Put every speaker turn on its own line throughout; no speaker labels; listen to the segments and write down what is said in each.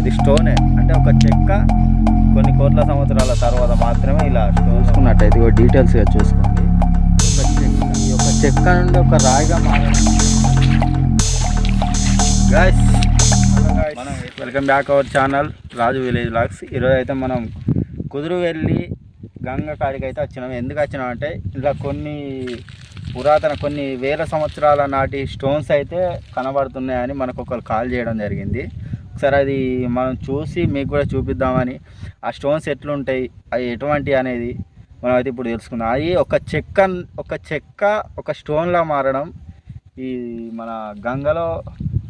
ఇది స్టోనే. అంటే ఒక చెక్క కొన్ని కోట్ల సంవత్సరాల తర్వాత మాత్రమే ఇలా చూసుకున్నట్టయితే ఇగో డీటెయిల్స్గా చూసుకోండి. ఒక చెక్క ఈ యొక్క చెక్క నుండి ఒక రాయిగా మారడం. గాయస్ మనం welcome back our channel Raju village logs ఈరోజు అయితే మనం కుదురు వెళ్ళి గంగ కాడికి అయితే వచ్చినాం. ఎందుకు వచ్చినాం అంటే ఇలా కొన్ని పురాతన కొన్ని వేల సంవత్సరాల నాటి స్టోన్స్ అయితే కనబడుతున్నాయని మనకు ఒకరు కాల్ చేయడం జరిగింది. ఒకసారి అది మనం చూసి మీకు కూడా చూపిద్దామని. ఆ స్టోన్స్ ఎట్లుంటాయి అవి ఎటువంటి అనేది మనం అయితే ఇప్పుడు తెలుసుకుందాం. అది ఒక చెక్క ఒక చెక్క ఒక స్టోన్లా మారడం ఈ మన గంగలో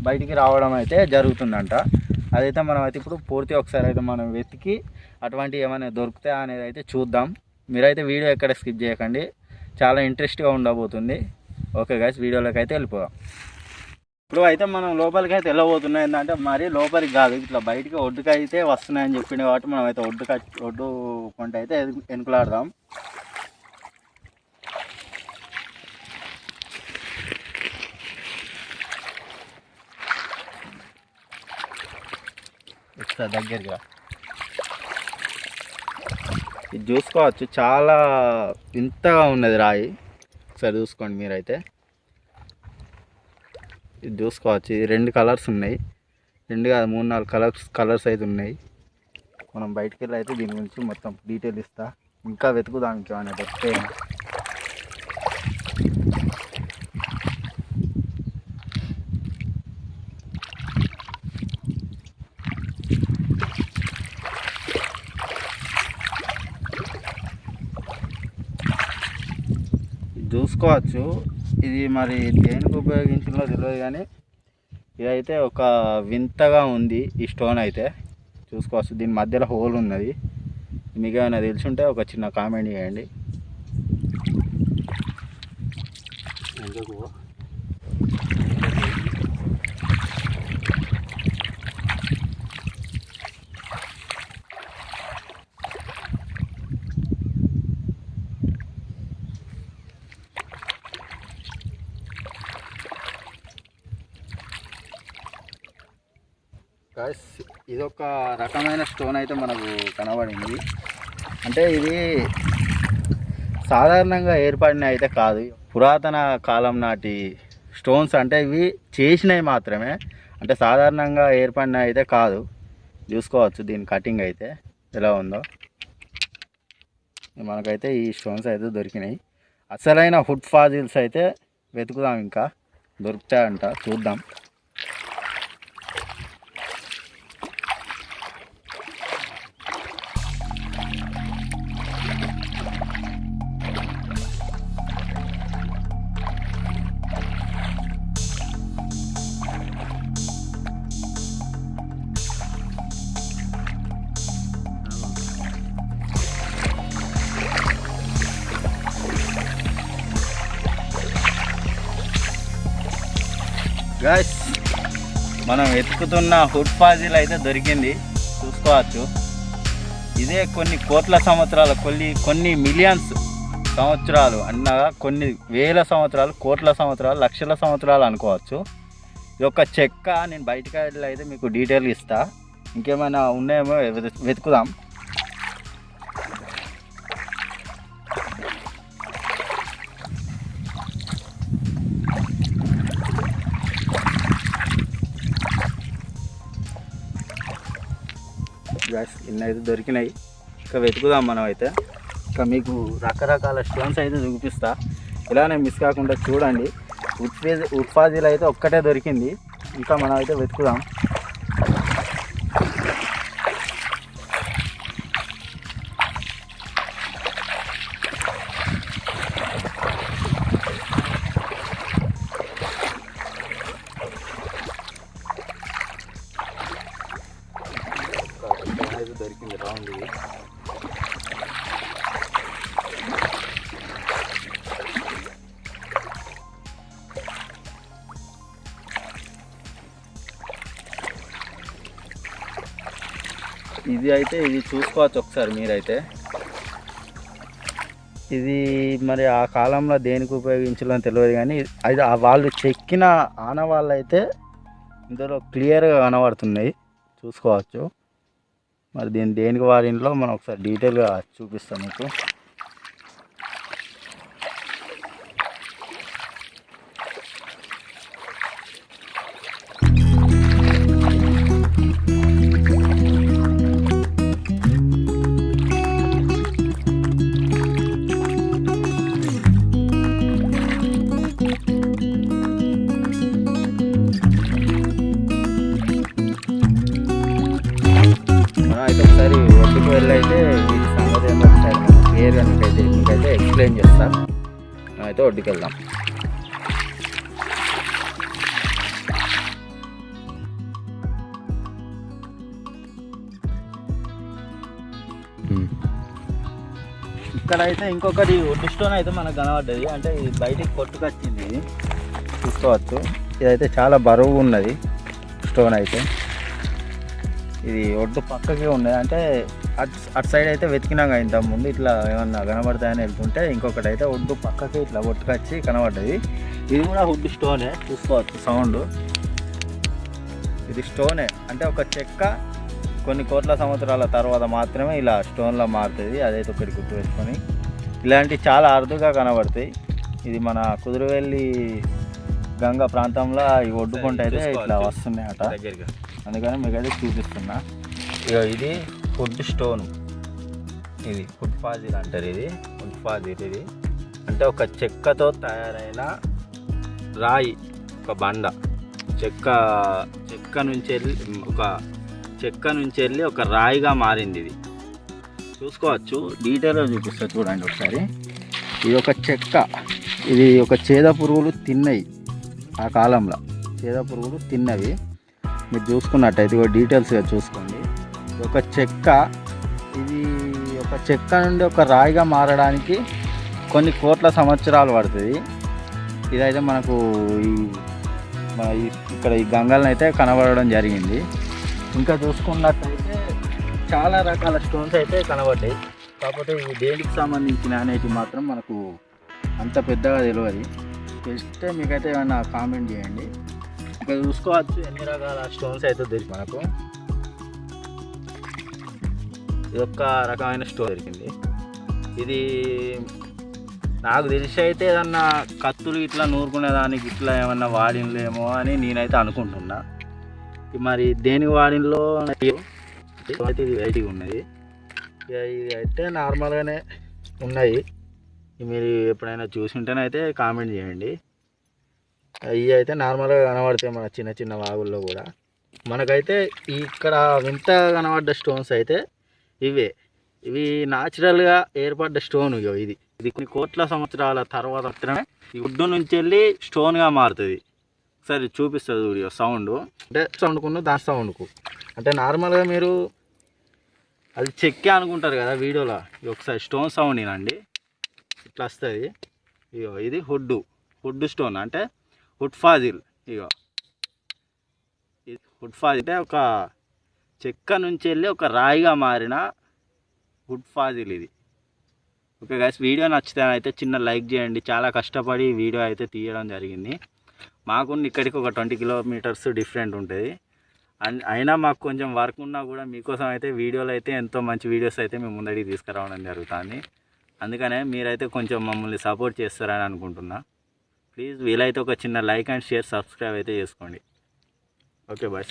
బయటికి రావడం అయితే జరుగుతుందంట. అదైతే మనం అయితే ఇప్పుడు పూర్తి ఒకసారి అయితే మనం వెతికి అటువంటి ఏమైనా దొరుకుతాయా అనేది అయితే చూద్దాం. మీరైతే వీడియో ఎక్కడ స్కిప్ చేయకండి. చాలా ఇంట్రెస్ట్గా ఉండబోతుంది. ఓకే గైస్ వీడియోలోకి అయితే వెళ్ళిపోదాం. ఇప్పుడు అయితే మనం లోపలికి అయితే వెళ్ళబోతున్నాయి ఏంటంటే మరి లోపలికి కాదు ఇట్లా బయటికి ఒడ్డుకి అయితే వస్తున్నాయని చెప్పింది కాబట్టి మనం అయితే ఒడ్డు ఒడ్డు కొంట అయితే వెనుకలాడదాం ఇట్లా దగ్గరగా ఇది చూసుకోవచ్చు చాలా వింతగా ఉన్నది రాయి. ఒకసారి చూసుకోండి మీరైతే. ఇది చూసుకోవచ్చు ఇది రెండు కలర్స్ ఉన్నాయి. రెండు కాదు మూడు నాలుగు కలర్స్ కలర్స్ అయితే ఉన్నాయి. మనం బయటికి వెళ్ళి అయితే దీని గురించి మొత్తం డీటెయిల్ ఇస్తా. ఇంకా వెతుకుదానికి ఇంకేమైనా దొరికితే చూసుకోవచ్చు ఇది మరి దేనికి ఉపయోగించిందో తెలియదు కానీ ఇదైతే ఒక వింతగా ఉంది ఈ స్టోన్ అయితే. చూసుకోవచ్చు. దీని మధ్యలో హోల్ ఉన్నది. మీకు ఏమైనా తెలిసి ఉంటే ఒక చిన్న కామెంట్ చేయండి. ఎందుకు ఇదొక రకమైన స్టోన్ అయితే మనకు కనబడింది. అంటే ఇది సాధారణంగా ఏర్పడిన అయితే కాదు. పురాతన కాలం నాటి స్టోన్స్ అంటే ఇవి చేసినవి మాత్రమే. అంటే సాధారణంగా ఏర్పడిన అయితే కాదు. చూసుకోవచ్చు దీని కటింగ్ అయితే ఎలా ఉందో. మనకైతే ఈ స్టోన్స్ అయితే దొరికినాయి. అసలైన ఫుడ్ ఫాజిల్స్ అయితే వెతుకుదాం ఇంకా. దొరుకుతాయంట చూద్దాం. గాయస్ మనం వెతుకుతున్న హుడ్ ఫాజిల్ అయితే దొరికింది. చూసుకోవచ్చు. ఇదే కొన్ని కోట్ల సంవత్సరాలు కొన్ని కొన్ని మిలియన్స్ సంవత్సరాలు అన్నగా కొన్ని వేల సంవత్సరాలు కోట్ల సంవత్సరాలు లక్షల సంవత్సరాలు అనుకోవచ్చు. ఇది ఒక చెక్క నేను బయటకు వెళ్ళి అయితే మీకు డీటెయిల్ ఇస్తా. ఇంకేమైనా ఉన్నాయేమో వెతుకుదాం. గ్యాస్ ఇన్ని అయితే దొరికినాయి. ఇంకా వెతుకుదాం మనం అయితే. ఇంకా మీకు రకరకాల స్టోన్స్ అయితే చూపిస్తా. ఇలానే మిస్ కాకుండా చూడండి. ఉత్పేజ్ ఉత్పాదీలు అయితే ఒక్కటే దొరికింది. ఇంకా మనం అయితే వెతుకుదాం. అయితే దొరికింది. రౌండ్. ఇది ఇది అయితే ఇది చూసుకోవచ్చు ఒకసారి మీరైతే. ఇది మరి ఆ కాలంలో దేనికి ఉపయోగించాలో తెలియదు కానీ అది వాళ్ళు చెక్కిన ఆనవాళ్ళు అయితే ఇందులో క్లియర్గా కనబడుతున్నాయి. చూసుకోవచ్చు. మరి దీని దేనికి వాడింట్లో మనం ఒకసారి డీటెయిల్గా చూపిస్తాం మీకు. చేస్తా. అయితే ఒడ్డుకి వెళ్దాం. ఇక్కడ అయితే ఇంకొకటి ఒడ్డు స్టోన్ అయితే మనకు కనబడ్డది. అంటే ఇది బయటికి కొట్టుకొచ్చింది. ఇది చూసుకోవచ్చు. ఇదైతే చాలా బరువు ఉన్నది స్టోన్ అయితే. ఇది ఒడ్డు పక్కకే ఉన్నది. అంటే అటు అటు సైడ్ అయితే వెతికినాక ఇంత ముందు. ఇట్లా ఏమన్నా కనబడతాయని వెళ్తుంటే ఇంకొకటి అయితే ఒడ్డు పక్కకి ఇట్లా కొట్టుకొచ్చి కనబడ్డది. ఇది కూడా ఒడ్డు స్టోనే చూసుకోవచ్చు సౌండ్ ఇది స్టోనే అంటే ఒక చెక్క కొన్ని కోట్ల సంవత్సరాల తర్వాత మాత్రమే ఇలా స్టోన్లో మారుతుంది. అదైతే ఒకటి గుర్తు పెట్టుకొని ఇలాంటివి చాలా అరుదుగా కనబడతాయి. ఇది మన కుదురువెల్లి గంగ ప్రాంతంలో ఈ ఒడ్డుకుంట అయితే ఇట్లా వస్తున్నాయి అట అందుకని మీకు అయితే చూపిస్తున్నా. ఇక ఇది. Food stone. ఇది ఫుడ్ ఫాజిల్ అంటారు ఇది. ఫుడ్ ఫాజిల్ ఇది. అంటే ఒక చెక్కతో తయారైన రాయి ఒక బండ. చెక్క చెక్క నుంచి వెళ్ళి ఒక చెక్క నుంచి వెళ్ళి ఒక రాయిగా మారింది ఇది. చూసుకోవచ్చు. డీటెయిల్గా చూపిస్తా చూడండి ఒకసారి. ఇది ఒక చెక్క. ఇది ఒక చేద పురుగులు తిన్నాయి ఆ కాలంలో. చేద పురుగులు తిన్నవి. మీరు చూసుకున్నట్టయితే ఇక డీటెయిల్స్గా చూసుకోండి. ఒక చెక్క. ఇది ఒక చెక్క నుండి ఒక రాయిగా మారడానికి కొన్ని కోట్ల సంవత్సరాలు పడుతుంది. ఇదైతే మనకు ఈ మన ఇక్కడ ఈ గంగలను అయితే కనబడడం జరిగింది. ఇంకా చూసుకున్నట్టయితే చాలా రకాల స్టోన్స్ అయితే కనబడ్డాయి. కాకపోతే ఇవి దేనికి సంబంధించిన అనేటివి మాత్రం మనకు అంత పెద్దగా తెలియదు తెలిస్తే మీకైతే ఏమైనా కామెంట్ చేయండి. ఇంకా చూసుకోవచ్చు ఎన్ని రకాల స్టోన్స్ అయితే దొరికి మనకు. ఇది ఒక రకమైన స్టోర్ దొరికింది ఇది నాకు తెలిసి అయితే ఏదన్నా కత్తులు ఇట్లా నూరుకునే దానికి ఇట్లా ఏమన్నా వాడినలేమో అని నేనైతే అనుకుంటున్నా. మరి దేనికి వాడినలో అయితే ఇది వెరైటీగా ఉన్నది. ఇక ఇది అయితే నార్మల్గానే ఉన్నాయి. మీరు ఎప్పుడైనా చూసి అయితే కామెంట్ చేయండి. ఇవి అయితే నార్మల్గా కనబడతాయి మన చిన్న చిన్న వాగుల్లో కూడా. మనకైతే ఇక్కడ వింత కనబడ్డ స్టోన్స్ అయితే ఇవే. ఇవి న్యాచురల్గా ఏర్పడ్డ స్టోన్ ఇగో ఇది. ఇది కొన్ని కోట్ల సంవత్సరాల తర్వాత మాత్రమే ఈ వుడ్ నుంచి వెళ్ళి స్టోన్గా మారుతుంది. సరే చూపిస్తుంది వీడియో సౌండ్ అంటే సౌండ్కును దాని సౌండ్కు అంటే నార్మల్గా మీరు అది చెక్కే అనుకుంటారు కదా వీడియోలో. ఒకసారి స్టోన్ సౌండ్ ఇనండి ఇట్లా వస్తుంది. ఇగో ఇది హుడ్డు హుడ్డు స్టోన్ అంటే హుడ్ ఫాజిల్ ఇగో. ఇది హుడ్ ఫాజిల్ అంటే ఒక చెక్క నుంచి వెళ్ళి ఒక రాయిగా మారిన వుడ్ ఫాజిల్ ఇది. ఓకే గైస్ వీడియో నచ్చితే అయితే చిన్న లైక్ చేయండి. చాలా కష్టపడి వీడియో అయితే తీయడం జరిగింది. మాకు ఇక్కడికి ఒక ట్వంటీ కిలోమీటర్స్ డిఫరెంట్ ఉంటుంది. అండ్ అయినా మాకు కొంచెం వర్క్ ఉన్నా కూడా మీకోసం అయితే వీడియోలు అయితే ఎంతో మంచి వీడియోస్ అయితే మేము ముందడికి తీసుకురావడం జరుగుతుంది. అందుకనే మీరైతే కొంచెం మమ్మల్ని సపోర్ట్ చేస్తారని అనుకుంటున్నా. ప్లీజ్ వీలైతే ఒక చిన్న లైక్ అండ్ షేర్ సబ్స్క్రైబ్ అయితే చేసుకోండి. Okay bye.